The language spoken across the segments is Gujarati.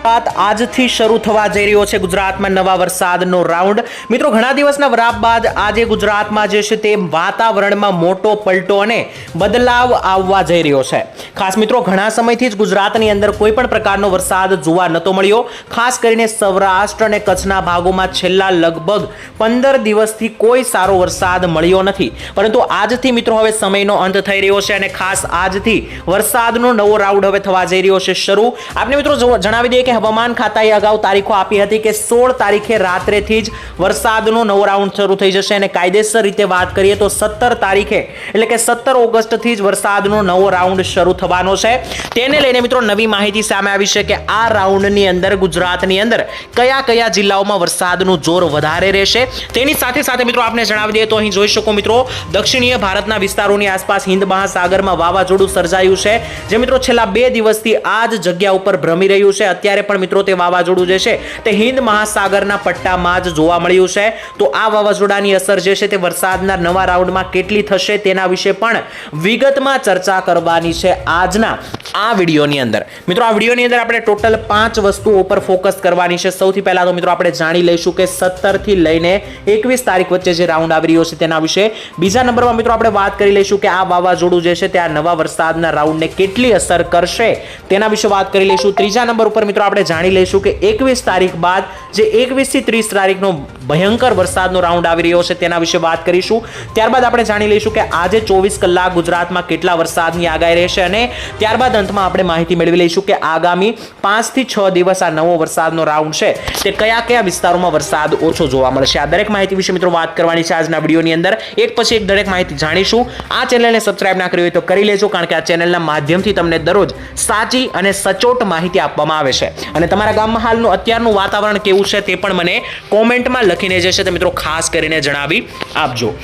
ગુજરાત આજથી શરૂ થવા જઈ રહ્યો છે ગુજરાતમાં નવા વરસાદનો રાઉન્ડ. મિત્રો, ઘણા દિવસના વરાપ બાદ આજે ગુજરાતમાં જે છે તે વાતાવરણમાં મોટો પલટો અને બદલાવ આવવા જઈ રહ્યો છે. ખાસ મિત્રો, ઘણા સમયથી જ ગુજરાતની અંદર કોઈ પણ પ્રકારનો વરસાદ જોવા નહોતો મળ્યો. ખાસ કરીને સૌરાષ્ટ્ર અને કચ્છના ભાગોમાં છેલ્લા લગભગ પંદર દિવસથી કોઈ સારો વરસાદ મળ્યો નથી. પરંતુ આજથી મિત્રો, હવે સમયનો અંત થઈ રહ્યો છે અને ખાસ આજથી વરસાદનો નવો રાઉન્ડ હવે થવા જઈ રહ્યો છે શરૂ. આપણે મિત્રો જણાવી દઈએ કે હવામાન ખાતાએ અગાઉ તારીખો આપી હતી કે સોળ તારીખે રાત્રેથી જ વરસાદનો નવો રાઉન્ડ શરૂ થઈ જશે અને કાયદેસર રીતે વાત કરીએ તો સત્તર તારીખે, એટલે કે સત્તર ઓગસ્ટથી જ વરસાદનો નવો રાઉન્ડ શરૂ થવાનો છે. તેને લઈને મિત્રો નવી માહિતી સામે આવી છે કે આ રાઉન્ડની અંદર, ગુજરાતની અંદર કયા કયા જિલ્લાઓમાં વરસાદનું જોર વધારે રહેશે. તેની સાથે સાથે મિત્રો આપને જણાવી દઈએ તો અહીં જોઈ શકો મિત્રો, દક્ષિણીય ભારતના વિસ્તારોની આસપાસ હિન્દ મહાસાગરમાં વાવાઝોડું સર્જાયું છે. જે મિત્રો છેલ્લા બે દિવસથી આ જ જગ્યા ઉપર ભ્રમી રહ્યું છે. અત્યારે પણ મિત્રો તે વાવાઝોડું જે છે તે હિન્દ મહાસાગરના પટ્ટામાં જ જોવા મળ્યું છે. તો આ વાવાઝોડાની અસર જે છે તે વરસાદના નવા રાઉન્ડમાં કેટલી થશે તેના વિશે પણ વિગતમાં ચર્ચા કરવાની છે આજના આ વિડીયોની અંદર. મિત્રો, આ વિડીયોની અંદર આપણે ટોટલ પાંચ વસ્તુઓ પર ફોકસ કરવાની છે. સૌથી પહેલા તો મિત્રો આપણે જાણી લઈશું કે સત્તરથી લઈને એકવીસ તારીખ વચ્ચે જે રાઉન્ડ આવી રહ્યો છે તેના વિશે. બીજા નંબરમાં મિત્રો આપણે વાત કરી લઈશું કે આ વાવાઝોડું જે છે તે આ નવા વરસાદના રાઉન્ડને કેટલી અસર કરશે તેના વિશે વાત કરી લઈશું. ત્રીજા નંબર ઉપર મિત્રો આપણે જાણી લઈશું કે એકવીસ તારીખ બાદ જે એકવીસથી ત્રીસ તારીખનો ભયંકર વરસાદનો રાઉન્ડ આવી રહ્યો છે તેના વિશે વાત કરીશું. ત્યારબાદ આપણે જાણી લઈશું કે આજે ચોવીસ કલાક ગુજરાતમાં કેટલા વરસાદની આગાહી રહેશે અને ત્યારબાદ અંતમાં આપણે માહિતી મેળવી લઈશું કે આગામી પાંચથી છ દિવસ આ નવો વરસાદનો રાઉન્ડ છે તે કયા કયા વિસ્તારોમાં વરસાદ ઓછો જોવા મળશે. આ દરેક માહિતી વિશે મિત્રો વાત કરવાની છે આજના વિડીયોની અંદર. એક પછી એક દરેક માહિતી જાણીશું. આ ચેનલને સબસ્ક્રાઇબ ના કરી હોય તો કરી લેજો, કારણ કે આ ચેનલના માધ્યમથી તમને દરરોજ સાચી અને સચોટ માહિતી આપવામાં આવે છે. અને તમારા ગામમાં હાલનું અત્યારનું વાતાવરણ કેવું છે તે પણ મને કોમેન્ટમાં લખીને જે છે તે મિત્રો ખાસ કરીને જણાવી આપજો.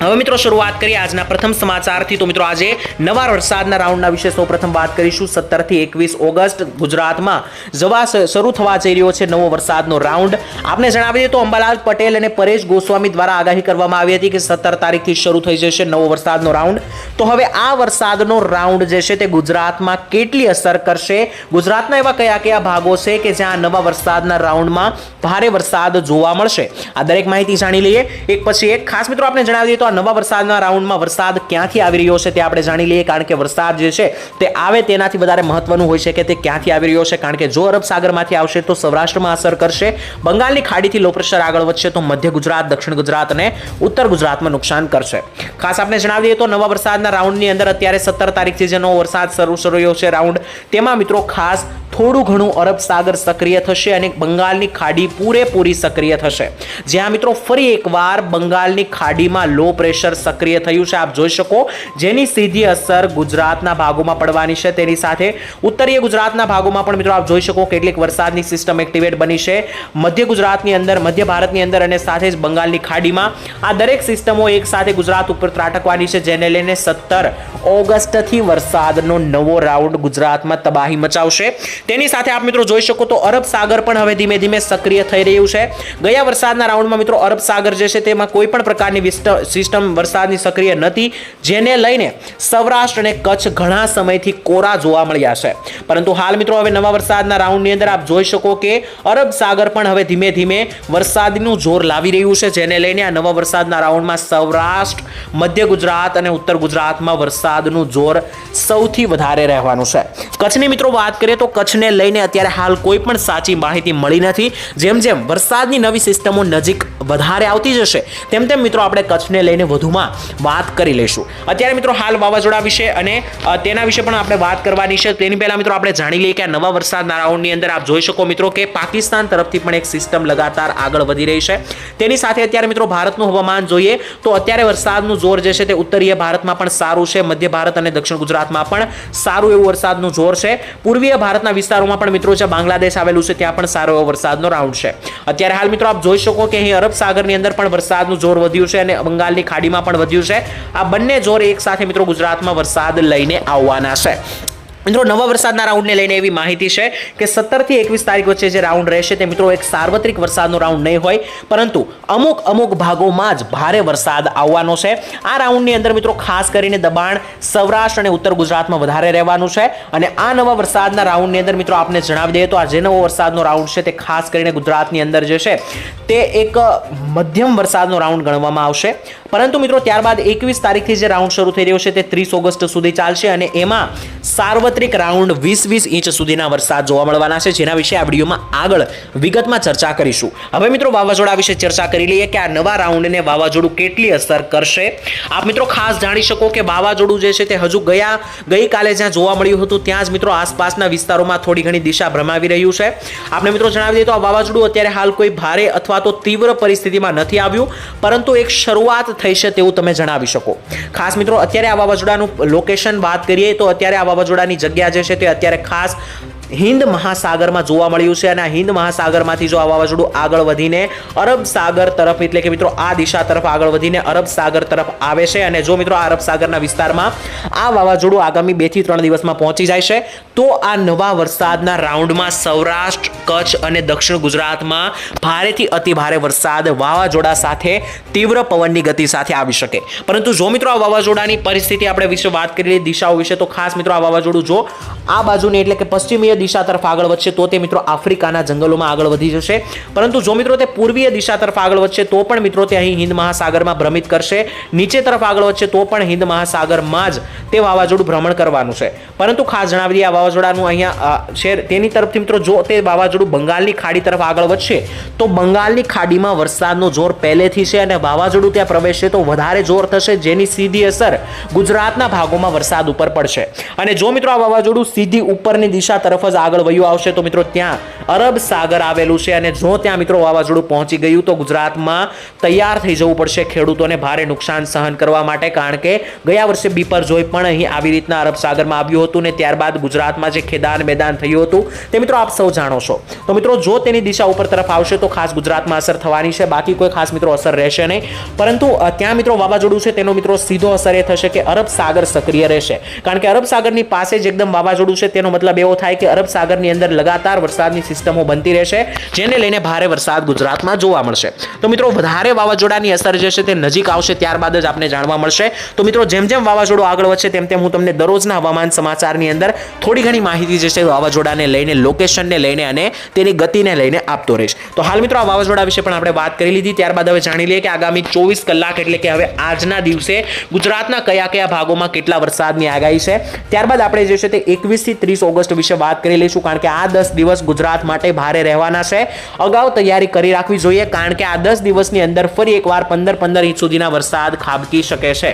હવે મિત્રો, શરૂઆત કરીએ આજના પ્રથમ સમાચારથી. તો મિત્રો, આજે નવા વરસાદના રાઉન્ડના વિશે સૌપ્રથમ વાત કરીશું. સત્તરથી એકવીસ ઓગસ્ટ ગુજરાતમાં જવા શરૂ થવા જઈ રહ્યો છે નવો વરસાદનો રાઉન્ડ. આપને જણાવી દઈએ તો અંબાલાલ પટેલ અને પરેશ ગોસ્વામી દ્વારા આગાહી કરવામાં આવી હતી કે સત્તર તારીખથી શરૂ થઈ જશે નવો વરસાદનો રાઉન્ડ. તો હવે આ વરસાદનો રાઉન્ડ જે છે તે ગુજરાતમાં કેટલી અસર કરશે? ગુજરાતના એવા કયા કયા ભાગો છે કે જ્યાં નવા વરસાદના રાઉન્ડમાં ભારે વરસાદ જોવા મળશે? આ દરેક માહિતી જાણી લઈએ. એક પછી એક. ખાસ મિત્રો આપણે જણાવી દઈએ તો આ નવા વરસાદના રાઉન્ડમાં વરસાદ ક્યાંથી આવી રહ્યો છે તે આપણે જાણી લઈએ, કારણ કે વરસાદ જે છે તે આવે તેનાથી વધારે મહત્વનું હોય છે કે તે ક્યાંથી આવી રહ્યો છે, કારણ કે જો અરબ સાગરમાંથી આવશે તો સૌરાષ્ટ્રમાં અસર કરશે. બંગાળની ખાડીથી લો પ્રેશર આગળ વધશે તો મધ્ય ગુજરાત, દક્ષિણ ગુજરાત અને ઉત્તર ગુજરાતમાં નુકસાન કરશે. ખાસ આપણે જણાવી દઈએ તો નવા વરસાદના રાઉન્ડની અંદર અત્યારે સત્તર તારીખથી જેનો વરસાદ શરૂ રહ્યો છે રાઉન્ડ, તેમાં મિત્રો ખાસ થોડું ઘણું અરબ સાગર સક્રિય થશે અને બંગાળની ખાડી પૂરેપૂરી સક્રિય થશે. જ્યાં મિત્રો ફરી એકવાર બંગાળની ખાડીમાં લો પ્રેશર સક્રિય થયું છે. આપ જોઈ શકો જેની સીધી અસર ગુજરાતના ભાગોમાં પડવાની છે. તેની સાથે ઉત્તરીય ગુજરાતના ભાગોમાં પણ મિત્રો આપ જોઈ શકો કેટલીક વરસાદની સિસ્ટમ એક્ટિવેટ બની છે. મધ્ય ગુજરાતની અંદર, મધ્ય ભારતની અંદર અને સાથે જ બંગાળની ખાડીમાં આ દરેક સિસ્ટમો એક સાથે ગુજરાત ઉપર ત્રાટકવાની છે, જેને લઈને સત્તર ઓગસ્ટથી વરસાદનો નવો રાઉન્ડ ગુજરાતમાં તબાહી મચાવશે. તેની સાથે આપ મિત્રો જોઈ શકો તો અરબ સાગર પણ હવે ધીમે ધીમે સક્રિય થઈ રહ્યું છે. ગયા વરસાદના રાઉન્ડમાં મિત્રો અરબ સાગર જે છે તેમાં કોઈ પણ પ્રકારની સિસ્ટમ વરસાદની સક્રિય નથી, જેને લઈને સૌરાષ્ટ્ર અને કચ્છ ઘણા સમયથી કોરા જોવા મળ્યા છે. પરંતુ હાલ મિત્રો, હવે નવા વરસાદના રાઉન્ડની અંદર આપ જોઈ શકો કે અરબ સાગર પણ હવે ધીમે ધીમે વરસાદનું જોર લાવી રહ્યું છે, જેને લઈને આ નવા વરસાદના રાઉન્ડમાં સૌરાષ્ટ્ર, મધ્ય ગુજરાત અને ઉત્તર ગુજરાતમાં વરસાદનું જોર સૌથી વધારે રહેવાનું છે. કચ્છની મિત્રો, વાત કરીએ તો કચ્છને લઈને અત્યારે હાલ કોઈ પણ સાચી માહિતી મળી નથી. જેમ જેમ વરસાદની નવી સિસ્ટમો નજીક વધારે આવતી જશે, તેમ તેમ મિત્રો, આપણે કચ્છને લઈને વધુમાં વાત કરી લઈશું. અત્યારે મિત્રો હાલ વાવાઝોડા વિશે અને તેના વિશે પણ આપણે વાત કરવાની છે. તેની પહેલા મિત્રો આપણે જાણી લઈએ કે આ નવા વરસાદના રાઉન્ડની અંદર આપ જોઈ શકો મિત્રો કે પાકિસ્તાન તરફથી પણ એક સિસ્ટમ લગાતાર આગળ વધી રહી છે. તેની સાથે અત્યારે મિત્રો ભારતનું હવામાન જોઈએ તો અત્યારે વરસાદનું જોર જે છે તે ઉત્તરીય ભારતમાં પણ સારું છે. મધ્ય ભારત અને દક્ષિણ ગુજરાતમાં પણ સારું એવું વરસાદનું જોર છે. પૂર્વીય ભારતના વિસ્તારોમાં પણ મિત્રો જે બાંગ્લાદેશ આવેલું છે ત્યાં પણ સારો એવો વરસાદનો રાઉન્ડ છે. અત્યારે હાલ મિત્રો આપ જોઈ શકો કે અહીં અરબ સાગરની અંદર પણ વરસાદનું જોર વધ્યું છે અને બંગાળની ખાડીમાં પણ વધ્યું છે. આ બંને જોર એક સાથે મિત્રો ગુજરાતમાં વરસાદ લઈને આવવાના છે. મિત્રો, નવા વરસાદના રાઉન્ડને લઈને એવી માહિતી છે કે સત્તરથી એકવીસ તારીખ વચ્ચે જે રાઉન્ડ રહેશે તે મિત્રો એક સાર્વત્રિક વરસાદનો રાઉન્ડ નહીં હોય, પરંતુ અમુક અમુક ભાગોમાં જ ભારે વરસાદ આવવાનો છે. આ રાઉન્ડની અંદર મિત્રો ખાસ કરીને દબાણ સૌરાષ્ટ્ર અને ઉત્તર ગુજરાતમાં વધારે રહેવાનું છે અને આ નવા વરસાદના રાઉન્ડની અંદર મિત્રો આપને જણાવી દઈએ તો આ જે નવો વરસાદનો રાઉન્ડ છે તે ખાસ કરીને ગુજરાતની અંદર જે છે તે એક મધ્યમ વરસાદનો રાઉન્ડ ગણવામાં આવશે. પરંતુ મિત્રો ત્યારબાદ એકવીસ તારીખથી જે રાઉન્ડ શરૂ થઈ રહ્યો છે તે ત્રીસ ઓગસ્ટ સુધી ચાલશે અને એમાં સાર્વત્રિક રાઉન્ડ વીસ વીસ ઇંચ સુધીના વરસાદ જોવા મળવાના છે, જેના વિશે આ વિડીયોમાં આગળ વિગતમાં ચર્ચા કરીશું. હવે મિત્રો, વાવાઝોડા વિશે ચર્ચા કરી લઈએ કે આ નવા રાઉન્ડને વાવાઝોડું કેટલી અસર કરશે? આપ મિત્રો ખાસ જાણી શકો કે વાવાઝોડું જે છે તે હજુ ગયા, ગઈકાલે જ્યાં જોવા મળ્યું હતું, ત્યાં જ મિત્રો આસપાસના વિસ્તારોમાં થોડી ઘણી દિશા ભ્રમાવી રહ્યું છે. આપણે મિત્રો જણાવી દઈએ તો આ વાવાઝોડું અત્યારે હાલ કોઈ ભારે અથવા તો તીવ્ર પરિસ્થિતિમાં નથી આવ્યું, પરંતુ એક શરૂઆત થઈ છે તેવું તમે જણાવી શકો. ખાસ મિત્રો, અત્યારે આ વાવાઝોડાનું લોકેશન વાત કરીએ તો અત્યારે આ વાવાઝોડાની જગ્યા જે છે તે અત્યારે ખાસ હિન્દ મહાસાગરમાં જોવા મળ્યું છે અને આ હિન્દ મહાસાગરમાંથી જો આ વાવાઝોડું આગળ વધીને અરબ સાગર તરફ, એટલે કે મિત્રો આ દિશા તરફ આગળ વધીને અરબ સાગર તરફ આવે છે અને જો મિત્રો આ અરબ સાગરના વિસ્તારમાં આ વાવાઝોડું આગામી બેથી ત્રણ દિવસમાં પહોંચી જાય છે, તો આ નવા વરસાદના રાઉન્ડમાં સૌરાષ્ટ્ર, કચ્છ અને દક્ષિણ ગુજરાતમાં ભારેથી અતિ ભારે વરસાદ વાવાઝોડા સાથે તીવ્ર પવનની ગતિ સાથે આવી શકે. પરંતુ જો મિત્રો આ વાવાઝોડાની પરિસ્થિતિ આપણે વિશે વાત કરી દિશાઓ વિશે, તો ખાસ મિત્રો આ વાવાઝોડું જો આ બાજુની, એટલે કે પશ્ચિમીય દિશા તરફ આગળ વધશે તો તે મિત્રો આફ્રિકાના જંગલોમાં આગળ વધી જશે. પરંતુ જો મિત્રો તે પૂર્વીય દિશા તરફ આગળ વધશે, તો પણ મિત્રો તે અહીં હિન્દ મહાસાગરમાં ભ્રમિત કરશે. નીચે તરફ આગળ વધશે, તો પણ હિન્દ મહાસાગરમાં જ તે વાવાઝોડું ભ્રમણ કરવાનું છે. પરંતુ ખાસ જણાવી દઈએ, આ વાવાઝોડાનું અહીંયા છે, તેની તરફથી મિત્રો જો તે વાવાઝોડું બંગાળની ખાડી તરફ આગળ વધશે, તો બંગાળની ખાડીમાં વરસાદનો જોર પહેલેથી છે અને વાવાઝોડું ત્યાં પ્રવેશશે તો વધારે જોર થશે, જેની સીધી અસર ગુજરાતના ભાગોમાં વરસાદ ઉપર પડશે. અને જો મિત્રો આ વાવાઝોડું સીધી ઉપરની દિશા તરફ આગળ વયું આવશે. તો મિત્રો ત્યાં અરબ સાગર આવેલું છે અને જો ત્યાં મિત્રો વાવાઝોડું પહોંચી ગયું તો ગુજરાતમાં તૈયાર થઈ જવું પડશે ખેડૂતોને ભારે નુકસાન સહન કરવા માટે, કારણ કે ગયા વર્ષે બીપર જોઈ પણ અહીં આવી રીતના અરબ સાગરમાં આવ્યું હતું ને ત્યારબાદ ગુજરાતમાં જે ખેદાન મેદાન થયું હતું તે મિત્રો આપ સૌ જાણો છો. તો મિત્રો જો તેની દિશા ઉપર તરફ આવશે તો ખાસ ગુજરાતમાં અસર થવાની છે, બાકી કોઈ ખાસ મિત્રો અસર રહેશે નહીં. પરંતુ ત્યાં મિત્રો વાવાઝોડું છે તેનો મિત્રો સીધો અસર એ થશે કે અરબ સાગર સક્રિય રહેશે. કારણ કે અરબ સાગરની પાસે જ એકદમ વાવાઝોડું છે, તેનો મતલબ એવો થાય કે અરબ સાગરની અંદર લગાતાર વરસાદની સિસ્ટમો બનતી રહેશે, જેને લઈને ભારે વરસાદ ગુજરાતમાં જોવા મળશે. તો મિત્રો, વધારે વાવાઝોડાની અસર જે છે તે નજીક આવશે ત્યારબાદ જ આપને જાણવા મળશે. તો મિત્રો, જેમ જેમ વાવાઝોડું આગળ વધશે, તેમ તેમ હું તમને દરરોજના હવામાન સમાચારની અંદર થોડી ઘણી માહિતી જે છે વાવાઝોડાને લઈને લોકેશનને લઈને અને તેની ગતિને લઈને આપતો રહીશ. તો હાલ મિત્રો, આ વાવાઝોડા વિશે પણ આપણે વાત કરી લીધી. ત્યારબાદ હવે જાણી લઈએ કે આગામી ચોવીસ કલાક એટલે કે હવે આજના દિવસે ગુજરાતના કયા કયા ભાગોમાં કેટલા વરસાદની આગાહી છે. ત્યારબાદ આપણે જે છે તે એકવીસથી ત્રીસ ઓગસ્ટ વિશે વાત કરી લઈશું, કારણ કે આ દસ દિવસ ગુજરાત માટે ભારે રહેવાના છે. અગાઉ તૈયારી કરી રાખવી જોઈએ કારણ કે આ દસ દિવસની અંદર ફરી એકવાર પંદર પંદર ઇંચ સુધીના વરસાદ ખાબકી શકે છે.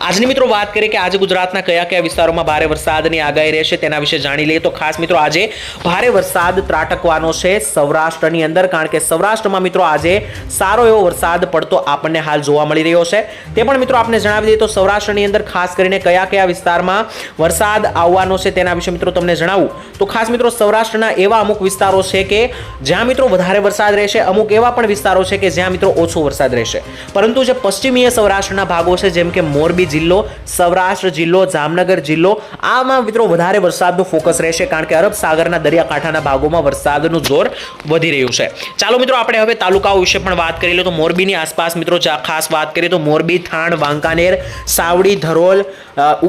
આજની મિત્રો વાત કરીએ કે આજે ગુજરાતના કયા કયા વિસ્તારોમાં ભારે વરસાદની આગાહી રહેશે તેના વિશે જાણી લઈએ. તો ખાસ મિત્રો આજે ભારે વરસાદ ત્રાટકવાનો છે સૌરાષ્ટ્રની અંદર, કારણ કે સૌરાષ્ટ્રમાં મિત્રો આજે સારો એવો વરસાદ પડતો આપણને હાલ જોવા મળી રહ્યો છે. તે પણ મિત્રો આપને જણાવી દઈએ તો સૌરાષ્ટ્રની અંદર ખાસ કરીને કયા કયા વિસ્તારમાં વરસાદ આવવાનો છે તેના વિશે મિત્રો તમને જણાવું. તો ખાસ મિત્રો સૌરાષ્ટ્રના એવા અમુક વિસ્તારો છે કે જ્યાં મિત્રો વધારે વરસાદ રહેશે, અમુક એવા પણ વિસ્તારો છે કે જ્યાં મિત્રો ઓછો વરસાદ રહેશે. પરંતુ જે પશ્ચિમીય સૌરાષ્ટ્રના ભાગો છે, જેમ કે મોરબી જિલ્લો, સૌરાષ્ટ્ર જિલ્લો, જામનગર જિલ્લો. આમાં મિત્રો વધારે વરસાદનું ફોકસ રહેશે કારણ કે અરબ સાગરના દરિયાકાંઠાના ભાગોમાં વરસાદનું જોર વધી રહ્યું છે. ચાલો મિત્રો આપણે હવે તાલુકાઓ વિશે પણ વાત કરી લઈએ. તો મોરબીની આસપાસ મિત્રો ખાસ વાત કરીએ તો મોરબી, થાણ, વાંકાનેર, સાવડી, ધરોલ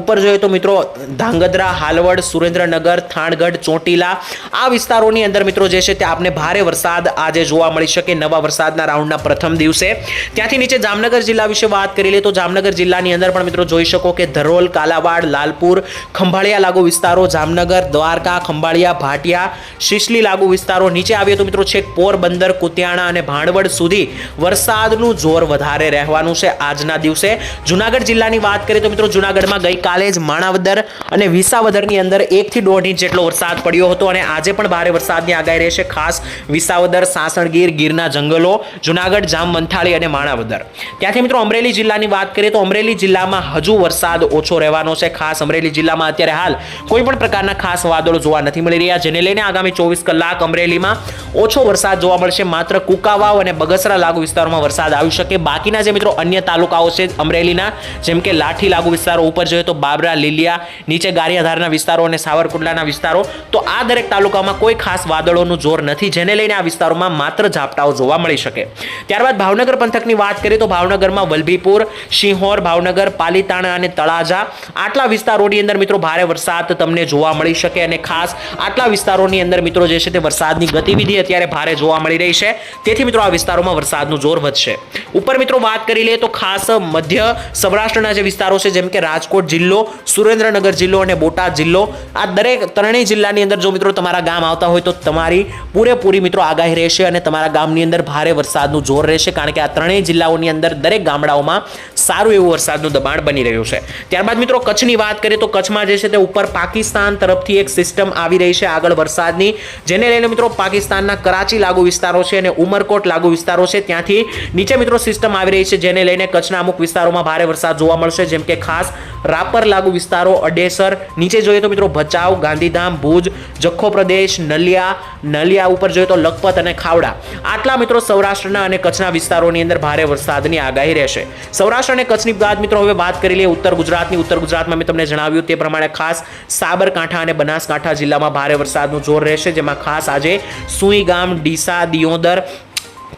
ઉપર જોઈએ તો મિત્રો ધાંગધ્રા, હાલવડ, સુરેન્દ્રનગર, થાણગઢ, ચોટીલા આ વિસ્તારોની અંદર મિત્રો જે છે તે આપને ભારે વરસાદ આજે જોવા મળી શકે. નવા વરસાદના રાઉન્ડના પ્રથમ દિવસે. ત્યાંથી નીચે જામનગર જિલ્લા વિશે વાત કરી લઈએ તો જામનગર જિલ્લાની અંદર પણ મિત્રો જોઈ શકો કે ધરોલ, કાલાવાડ, લાલપુર, ખંભાળિયા લાગુ વિસ્તારો, જામનગર, દ્વારકા, ખંભાળિયા, ભાટિયા, શિશલી લાગુ વિસ્તારો. નીચે આવીએ તો મિત્રો છેક પોરબંદર, કુતિયાણા અને ભાણવડ સુધી વરસાદનું જોર વધારે રહેવાનું છે આજના દિવસે. જુનાગઢ જિલ્લાની વાત કરીએ તો મિત્રો જુનાગઢમાં ગઈકાલે જ માણાવદર અને વિસાવદરની અંદર એકથી દોઢ ઇંચ જેટલો વરસાદ પડ્યો હતો અને આજે પણ ભારે વરસાદની આગાહી રહેશે ખાસ વિસાવદર, સાસણગીર, ગીરના જંગલો, જુનાગઢ જામ મંથાળી અને માણાવદર. ત્યાંથી મિત્રો અમરેલી જિલ્લાની વાત કરીએ તો અમરેલી જિલ્લા જિલ્લામાં હજુ વરસાદ ઓછો રહેવાનો છે. ખાસ અમરેલી જિલ્લામાં અત્યારે હાલ કોઈ પણ પ્રકારના ખાસ વાદળો જોવા નથી મળી રહ્યા, જેને લઈને આગામી ચોવીસ કલાક અમરેલીમાં ઓછો વરસાદ જોવા મળશે. માત્ર કુકાવાવ અને બગસરા લાગુ વિસ્તારોમાં વરસાદ આવી શકે. બાકીના જે મિત્રો અન્ય તાલુકાઓ છે અમરેલીના, જેમ કે લાઠી લાગુ વિસ્તારો, ઉપર જોઈએ તો બાબરા, લીલિયા, નીચે ગારિયાધારના વિસ્તારો અને સાવરકુંડલાના વિસ્તારો, તો આ દરેક તાલુકામાં કોઈ ખાસ વાદળોનું જોર નથી, જેને લઈને આ વિસ્તારોમાં માત્ર ઝાપટાઓ જોવા મળી શકે. ત્યારબાદ ભાવનગર પંથકની વાત કરીએ તો ભાવનગરમાં વલભીપુર સિંહોર ભાવનગર પાલીતાણા અને તળાજા આટલા વિસ્તારોની અંદર મિત્રો ભારે વરસાદ તમને જોવા મળી શકે અને ખાસ આટલા વિસ્તારોની અંદર મિત્રો જે છે તે વરસાદની ગતિવિધિ અત્યારે ભારે જોવા મળી રહી છે. તેથી મિત્રો આ વિસ્તારોમાં વરસાદનું જોર વધશે. ઉપર મિત્રો વાત કરી લઈએ તો ખાસ મધ્ય સૌરાષ્ટ્રના જે વિસ્તારો છે જેમ કે રાજકોટ જિલ્લો, સુરેન્દ્રનગર જિલ્લો અને બોટાદ જિલ્લો, આ દરેક ત્રણેય જિલ્લાની અંદર જો મિત્રો તમારા ગામ આવતા હોય તો તમારી પૂરેપૂરી મિત્રો આગાહી રહેશે અને તમારા ગામની અંદર ભારે વરસાદનું જોર રહેશે કારણ કે આ ત્રણેય જિલ્લાઓની અંદર દરેક ગામડાઓમાં સારું એવું વરસાદનું દબાણ બની રહ્યું છે. ત્યારબાદ મિત્રો, કચ્છની વાત કરીએ તો કચ્છમાં જે છે તે ઉપર પાકિસ્તાન તરફથી એક સિસ્ટમ આવી રહી છે આગળ વરસાદની, જેને લઈને મિત્રો પાકિસ્તાનના કરાચી લાગુ વિસ્તારો છે અને ઉમરકોટ લાગુ વિસ્તારો છે. ત્યાંથી નીચે મિત્રો સિસ્ટમ આવી રહી છે, જેને લઈને કચ્છના અમુક વિસ્તારોમાં ભારે વરસાદ જોવા મળશે, જેમ કે ખાસ રાપર લાગુ વિસ્તારો, અડેસર. નીચે જોઈએ તો મિત્રો ભચાઉ, ગાંધીધામ, ભુજ, જખો પ્રદેશ, નલિયા નલિયા ઉપર જોઈએ તો લખપત અને ખાવડા. આટલા મિત્રો સૌરાષ્ટ્રના અને કચ્છના વિસ્તારોની અંદર ભારે વરસાદની આગાહી રહેશે. સૌરાષ્ટ્ર અને કચ્છની બાદ મિત્રો હવે વાત કરી લઈએ ઉત્તર ગુજરાતની. ઉત્તર ગુજરાતમાં મેં તમને જણાવ્યું તે પ્રમાણે ખાસ સાબરકાંઠા અને બનાસકાંઠા જિલ્લામાં ભારે વરસાદનું જોર રહેશે, જેમાં ખાસ આજે સુઈ ગામ ડીસા, દિયોદર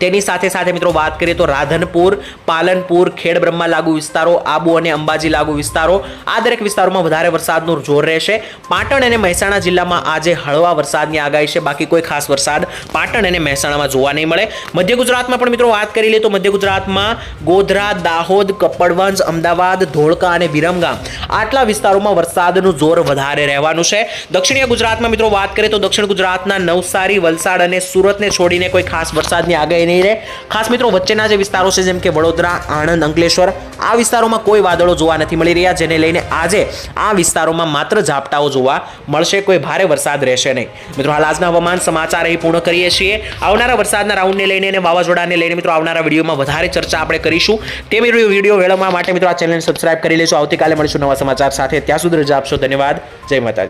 તેની સાથે સાથે મિત્રો વાત કરીએ તો રાધનપુર, પાલનપુર ખેડ બ્રહ્મા લાગુ વિસ્તારો, આબુ અને અંબાજી લાગુ વિસ્તારો. આ દરેક વિસ્તારોમાં વધારે વરસાદનું જોર રહેશે. પાટણ અને મહેસાણા જિલ્લામાં આજે હળવા વરસાદની આગાહી છે. બાકી કોઈ ખાસ વરસાદ પાટણ અને મહેસાણામાં જોવા નહીં મળે. મધ્ય ગુજરાતમાં પણ મિત્રો વાત કરી લઈએ તો મધ્ય ગુજરાતમાં ગોધરા, દાહોદ, કપડવંજ, અમદાવાદ, ધોળકા અને વિરમગામ આટલા વિસ્તારોમાં વરસાદનું જોર વધારે રહેવાનું છે. દક્ષિણીય ગુજરાતમાં મિત્રો વાત કરીએ તો દક્ષિણ ગુજરાતના નવસારી, વલસાડ અને સુરતને છોડીને કોઈ ખાસ વરસાદની આગાહી નહીં રહે. ખાસ મિત્રો, વચ્ચેના જે વિસ્તારો છે, જેમ કે વડોદરા, આણંદ, અંકલેશ્વર, આ વિસ્તારોમાં કોઈ વાદળો જોવા નથી મળી રહ્યા, જેને લઈને આજે આ વિસ્તારોમાં માત્ર ઝાપટાઓ જોવા મળશે. કોઈ ભારે વરસાદ રહેશે નહીં. મિત્રો, હાલ આજના હવામાન સમાચાર અહીં પૂર્ણ કરીએ છીએ. આવનારા વરસાદના રાઉન્ડને લઈને અને વાવાઝોડાને લઈને મિત્રો, આવનારા વિડીયોમાં વધારે ચર્ચા આપણે કરીશું. તે મિત્રો વીડિયો વેળવવા માટે મિત્રો, આ ચેનલને સબસ્ક્રાઇબ કરી લેજો. આવતીકાલે મળીશું નવા સમાચાર સાથે. ત્યાં સુધી રજા આપશો. ધન્યવાદ. જય માતાજી.